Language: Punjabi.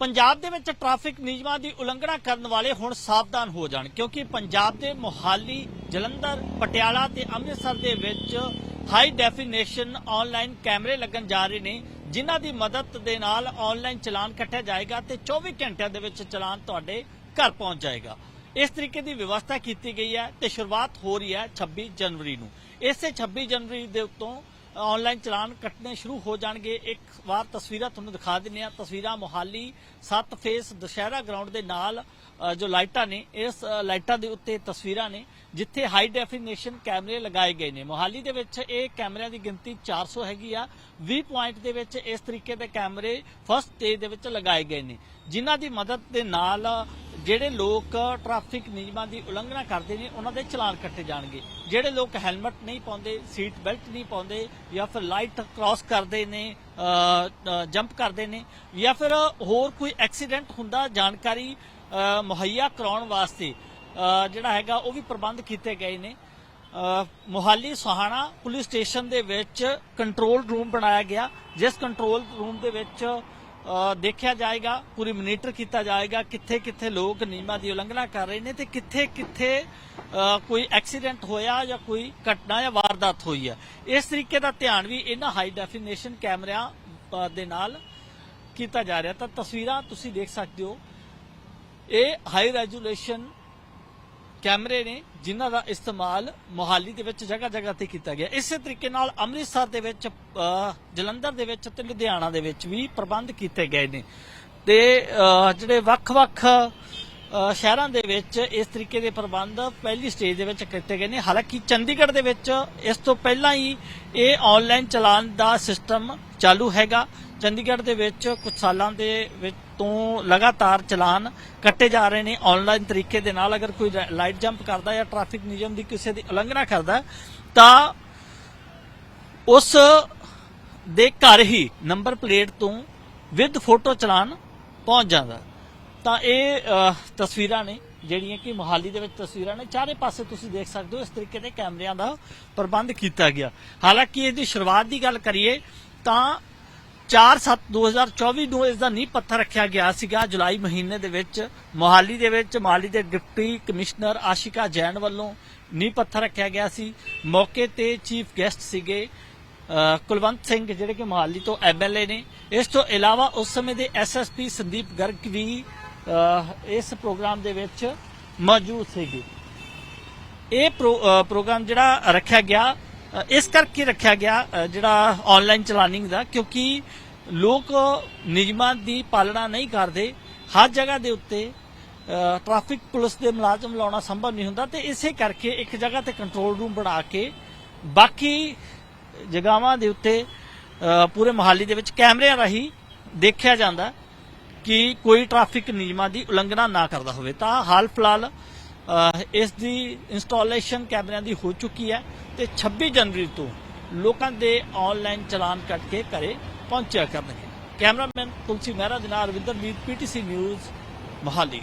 ਪੰਜਾਬ ਦੇ ਵਿੱਚ ਟ੍ਰੈਫਿਕ ਨਿਯਮਾਂ ਦੀ ਉਲੰਘਣਾ ਕਰਨ ਵਾਲੇ ਹੁਣ ਸਾਵਧਾਨ ਹੋ ਜਾਣ, ਕਿਉਂਕਿ ਪੰਜਾਬ ਦੇ ਮੁਹਾਲੀ, ਜਲੰਧਰ, ਪਟਿਆਲਾ ਤੇ ਅੰਮ੍ਰਿਤਸਰ ਦੇ ਵਿੱਚ ਹਾਈ ਡੈਫੀਨੇਸ਼ਨ ਆਨਲਾਈਨ ਕੈਮਰੇ ਲੱਗਣ ਜਾ ਰਹੇ ਨੇ, ਜਿਨ੍ਹਾਂ ਦੀ ਮਦਦ ਦੇ ਨਾਲ ਆਨਲਾਈਨ ਚਲਾਨ ਕੱਟਿਆ ਜਾਏਗਾ ਤੇ 24 ਘੰਟਿਆਂ ਦੇ ਵਿੱਚ ਚਲਾਨ ਤੁਹਾਡੇ ਘਰ ਪਹੁੰਚ ਜਾਏਗਾ। ਇਸ ਤਰੀਕੇ ਦੀ ਵਿਵਸਥਾ ਕੀਤੀ ਗਈ ਹੈ ਤੇ ਸ਼ੁਰੂਆਤ ਹੋ ਰਹੀ ਹੈ 26 ਜਨਵਰੀ ਨੂੰ। ਇਸੇ 26 ਜਨਵਰੀ ਦੇ ਉੱਤੋਂ ਆਨਲਾਈਨ ਚਲਾਨ ਕੱਟਣੇ ਸ਼ੁਰੂ ਹੋ ਜਾਣਗੇ। ਇੱਕ ਵਾਰ ਤਸਵੀਰਾਂ ਤੁਹਾਨੂੰ ਦਿਖਾ ਦਿੰਨੇ ਆ ਤਸਵੀਰਾਂ ਮੋਹਾਲੀ 7 ਫੇਸ ਦੁਸ਼ਹਿਰਾ ਗਰਾਊਂਡ ਦੇ ਨਾਲ ਜੋ ਲਾਈਟਾਂ ਨੇ, ਇਸ ਲਾਈਟਾਂ ਦੇ ਉੱਤੇ ਤਸਵੀਰਾਂ ਨੇ, ਜਿੱਥੇ ਹਾਈ ਡੈਫੀਨੇਸ਼ਨ ਕੈਮਰੇ ਲਗਾਏ ਗਏ ਨੇ। ਮੋਹਾਲੀ ਦੇ ਵਿੱਚ ਇਹ ਕੈਮਰਿਆਂ ਦੀ ਗਿਣਤੀ 400 ਹੈਗੀ ਆ। 20 ਪੁਆਇੰਟ ਦੇ ਵਿੱਚ ਇਸ ਤਰੀਕੇ ਦੇ ਕੈਮਰੇ ਫਸਟ ਸਟੇਜ ਦੇ ਵਿੱਚ ਲਗਾਏ ਗਏ ਨੇ। ਜਿਨ੍ਹਾਂ ਦੀ ਮਦਦ ਦੇ ਨਾਲ ਜਿਹੜੇ ਲੋਕ ਟ੍ਰੈਫਿਕ ਨਿਯਮਾਂ ਦੀ ਉਲੰਘਣਾ ਕਰਦੇ ਨੇ ਉਹਨਾਂ ਦੇ ਚਲਾਨ ਕੱਟੇ ਜਾਣਗੇ। ਜਿਹੜੇ ਲੋਕ ਹੈਲਮਟ ਨਹੀਂ ਪਾਉਂਦੇ ਸੀਟ ਬੈਲਟ ਨਹੀਂ ਪਾਉਂਦੇ ਜਾਂ ਫਿਰ ਲਾਈਟ ਕ੍ਰਾਸ ਕਰਦੇ ਨੇ ਜੰਪ ਕਰਦੇ ਨੇ ਜਾਂ ਫਿਰ ਹੋਰ ਕੋਈ ਐਕਸੀਡੈਂਟ ਹੁੰਦਾ ਜਾਣਕਾਰੀ ਮੁਹੱਈਆ ਕਰਾਉਣ ਵਾਸਤੇ ਜਿਹੜਾ ਹੈਗਾ ਉਹ ਵੀ ਪ੍ਰਬੰਧ ਕੀਤੇ ਗਏ ਨੇ। ਅ, ਮੋਹਾਲੀ ਸੁਹਾਣਾ ਪੁਲਿਸ ਸਟੇਸ਼ਨ ਦੇ ਵਿੱਚ ਕੰਟਰੋਲ ਰੂਮ ਬਣਾਇਆ ਗਿਆ। ਜਿਸ ਕੰਟਰੋਲ ਰੂਮ ਦੇ ਵਿੱਚ ਦੇਖਿਆ ਜਾਏਗਾ, ਪੂਰੀ ਮੋਨੀਟਰ ਕੀਤਾ ਜਾਏਗਾ ਕਿੱਥੇ ਕਿੱਥੇ ਲੋਕ ਨਿਯਮਾਂ ਦੀ ਉਲੰਘਣਾ ਕਰ ਰਹੇ ਨੇ ਤੇ ਕਿੱਥੇ ਕਿੱਥੇ ਕੋਈ ਐਕਸੀਡੈਂਟ ਹੋਇਆ ਜਾਂ ਕੋਈ ਘਟਨਾ ਜਾਂ ਵਾਰਦਾਤ ਹੋਈ ਹੈ। ਇਸ ਤਰੀਕੇ ਦਾ ਧਿਆਨ ਵੀ ਇਹਨਾਂ ਹਾਈ ਡੈਫੀਨੇਸ਼ਨ ਕੈਮਰਿਆਂ ਦੇ ਨਾਲ ਕੀਤਾ ਜਾ ਰਿਹਾ। ਤਾਂ ਤਸਵੀਰਾਂ ਤੁਸੀਂ ਦੇਖ ਸਕਦੇ ਹੋ। ਇਹ ਹਾਈ ਰੈਜੂਲੇਸ਼ਨ ਕੈਮਰੇ ਨੇ ਜਿਨ੍ਹਾਂ ਦਾ ਇਸਤੇਮਾਲ ਮੋਹਾਲੀ ਦੇ ਵਿੱਚ ਜਗ੍ਹਾ ਜਗ੍ਹਾ ਤੇ ਕੀਤਾ ਗਿਆ। ਇਸੇ ਤਰੀਕੇ ਨਾਲ ਅੰਮ੍ਰਿਤਸਰ ਦੇ ਵਿੱਚ ਜਲੰਧਰ ਦੇ ਵਿੱਚ ਤੇ ਲੁਧਿਆਣਾ ਦੇ ਵਿੱਚ ਵੀ ਪ੍ਰਬੰਧ ਕੀਤੇ ਗਏ ਨੇ। ਤੇ ਜਿਹੜੇ ਵੱਖ-ਵੱਖ ਸ਼ਹਿਰਾਂ ਦੇ ਵਿੱਚ ਇਸ ਤਰੀਕੇ ਦੇ ਪ੍ਰਬੰਧ ਪਹਿਲੀ ਸਟੇਜ ਦੇ ਵਿੱਚ ਕੀਤੇ ਗਏ ਨੇ। ਹਾਲਾਂਕਿ ਚੰਡੀਗੜ੍ਹ ਦੇ ਵਿੱਚ ਇਸ ਤੋਂ ਪਹਿਲਾਂ ਹੀ ਇਹ ਆਨਲਾਈਨ ਚਲਾਨ ਦਾ ਸਿਸਟਮ ਚਾਲੂ ਹੈਗਾ। ਚੰਡੀਗੜ੍ਹ ਦੇ ਵਿੱਚ ਕੁਝ ਸਾਲਾਂ ਦੇ ਵਿੱਚ ਤੋਂ ਲਗਾਤਾਰ ਚਲਾਨ ਕੱਟੇ ਜਾ ਰਹੇ ਨੇ ਆਨਲਾਈਨ ਤਰੀਕੇ ਦੇ ਨਾਲ। ਅਗਰ ਕੋਈ ਲਾਈਟ ਜੰਪ ਕਰਦਾ ਜਾਂ ਟ੍ਰੈਫਿਕ ਨਿਯਮ ਦੀ ਕਿਸੇ ਦੀ ਉਲੰਘਣਾ ਕਰਦਾ, ਤਾਂ ਉਸ ਦੇ ਘਰ ਹੀ ਨੰਬਰ ਪਲੇਟ ਤੋਂ ਵਿਦ ਫੋਟੋ ਚਲਾਨ ਪਹੁੰਚ ਜਾਂਦਾ। ਤਾਂ ਇਹ ਤਸਵੀਰਾਂ ਨੇ, ਜਿਹੜੀਆਂ ਕਿ ਮੋਹਾਲੀ ਦੇ ਵਿੱਚ ਤਸਵੀਰਾਂ ਨੇ। ਚਾਰੇ ਪਾਸੇ ਤੁਸੀਂ ਦੇਖ ਸਕਦੇ ਹੋ ਇਸ ਤਰੀਕੇ ਦੇ ਕੈਮਰਿਆਂ ਦਾ ਪ੍ਰਬੰਧ ਕੀਤਾ ਗਿਆ। ਹਾਲਾਂਕਿ ਇਹਦੀ ਸ਼ੁਰੂਆਤ ਦੀ ਗੱਲ ਕਰੀਏ, ਤਾਂ 4/7/2024 ਨੂੰ ਇਸ ਦਾ ਨੀਂਹ ਪੱਥਰ ਰੱਖਿਆ ਗਿਆ ਸੀਗਾ ਜੁਲਾਈ ਮਹੀਨੇ ਦੇ ਵਿੱਚ ਮੋਹਾਲੀ ਦੇ ਵਿੱਚ ਮੋਹਾਲੀ ਦੇ ਡਿਪਟੀ ਕਮਿਸ਼ਨਰ ਆਸ਼ਿਕਾ ਜੈਨ ਵੱਲੋਂ ਨੀਂਹ ਪੱਥਰ ਰੱਖਿਆ ਗਿਆ ਸੀ। ਮੌਕੇ ਤੇ ਚੀਫ ਗੈਸਟ ਸੀਗੇ ਕੁਲਵੰਤ ਸਿੰਘ, ਜਿਹੜੇ ਕਿ ਮੋਹਾਲੀ ਤੋਂ ਐਮਐਲਏ ਨੇ, ਇਸ ਤੋਂ ਇਲਾਵਾ ਉਸ ਸਮੇਂ ਦੇ ਐਸਐਸਪੀ ਸੰਦੀਪ ਗਰਗ ਵੀ ਇਸ ਪ੍ਰੋਗਰਾਮ ਦੇ ਵਿੱਚ ਮੌਜੂਦ ਸੀਗੇ। ਇਹ ਪ੍ਰੋਗਰਾਮ ਜਿਹੜਾ ਰੱਖਿਆ ਗਿਆ ਇਸ ਕਰਕੇ ਰੱਖਿਆ ਗਿਆ ਜਿਹੜਾ ਆਨਲਾਈਨ ਚਲਾਨਿੰਗ ਦਾ, ਕਿਉਂਕਿ ਲੋਕ ਨਿਯਮਾਂ ਦੀ ਪਾਲਣਾ ਨਹੀਂ ਕਰਦੇ। ਹਰ ਜਗ੍ਹਾ ਦੇ ਉੱਤੇ ਟ੍ਰੈਫਿਕ ਪੁਲਿਸ ਦੇ ਮੁਲਾਜ਼ਮ ਲਾਉਣਾ ਸੰਭਵ ਨਹੀਂ ਹੁੰਦਾ, ਤੇ ਇਸੇ ਕਰਕੇ ਇੱਕ ਜਗ੍ਹਾ ਤੇ ਕੰਟਰੋਲ ਰੂਮ ਬਣਾ ਕੇ, ਬਾਕੀ ਜਗ੍ਹਾਵਾਂ ਦੇ ਉੱਤੇ ਪੂਰੇ ਮੋਹਾਲੀ ਦੇ ਵਿੱਚ ਕੈਮਰਿਆਂ ਰਾਹੀਂ ਦੇਖਿਆ ਜਾਂਦਾ ਕਿ ਕੋਈ ਟ੍ਰੈਫਿਕ ਨਿਯਮਾਂ ਦੀ ਉਲੰਘਣਾ ਨਾ ਕਰਦਾ ਹੋਵੇ। ਤਾਂ ਹਾਲ ਫਿਲਹਾਲ ਇਸ ਦੀ ਇੰਸਟਾਲੇਸ਼ਨ ਕੈਮਰਿਆਂ ਦੀ ਹੋ ਚੁੱਕੀ ਹੈ। ਤੇ 26 ਜਨਵਰੀ ਤੋਂ ਲੋਕਾਂ ਦੇ ਆਨਲਾਈਨ ਚਲਾਨ ਕੱਟ ਕੇ ਘਰੇ ਪਹੁੰਚਿਆ ਕਰਨਗੇ। ਕੈਮਰਾਮੈਨ ਤੁਲਸੀ ਮਹਿਰਾ ਦੇ ਨਾਲ ਰਵਿੰਦਰ ਮੀਤ ਪੀਟੀਸੀ ਨਿਊਜ਼, ਮੋਹਾਲੀ।